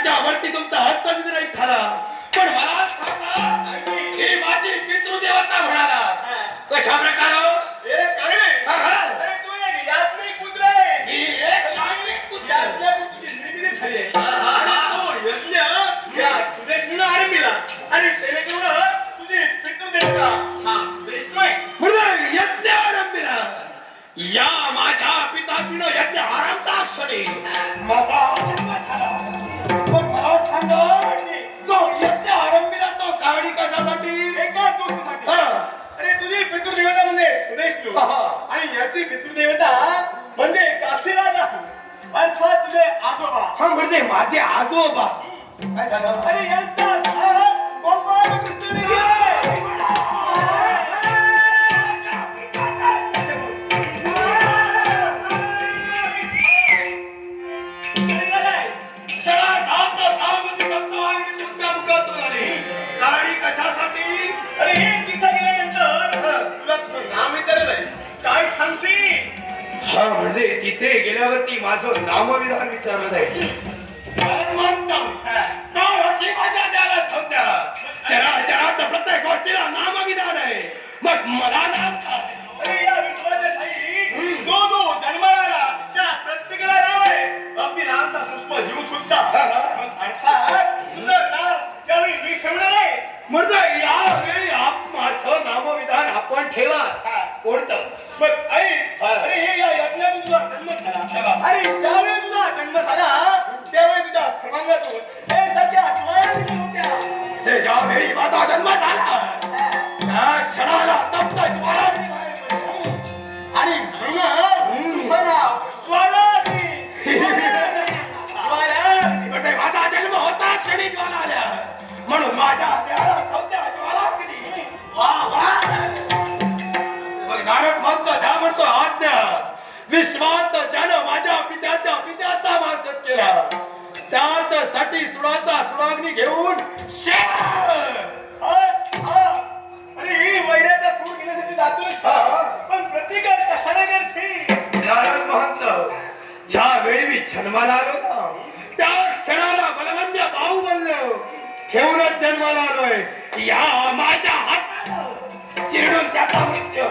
यांच्यावरती तुमचा हस्त विद्रहित झाला. पण मला सांगा ही माझी पितृदेवता म्हणाला कशा प्रकार अरे तुझी पितृदेवता म्हणजे. हा, हा. आणि याची पितृदेवता म्हणजे काशीराजा. अर्थात तुझे आजोबा. हा म्हणजे माझे आजोबा. काय झालं? अरे यांचा गोपाळ अरे तिथं गेल्यानंतर तुला तुझं नाम विचारलंय काय सांगते हा म्हणजे तिथे गेल्यावरती माझं नामविधान विचारलं जाईल काय म्हणतो? काय अशी माझ्या द्याला सध्या चरा चरा चरात प्रत्येक गोष्टीला नामविधान आहे मग मला नाम काय? ज्यावेळी माझा जन्म झाला. त्या क्षणाला तप्त ज्वाला आणि म्हणून तुझं माझा जन्म होता क्षणी ज्वाला आल्या. म्हणून माझ्या देहाला सौद्या ज्वालाग्नी वा वा. नारद म्हणतो त्या म्हणतो आज्ञा. विश्वात ज्यानं माझ्या पित्याच्या पित्याचा मार्गत केला त्यासाठी सुडाचा सुडाग्नी घेऊन शेर जन्माला आलो. त्या क्षणाला बलवंत भाऊ बनलो. ठेवूनच जन्माला आलोय. या माझ्या हात चिरडून त्याचा मृत्यू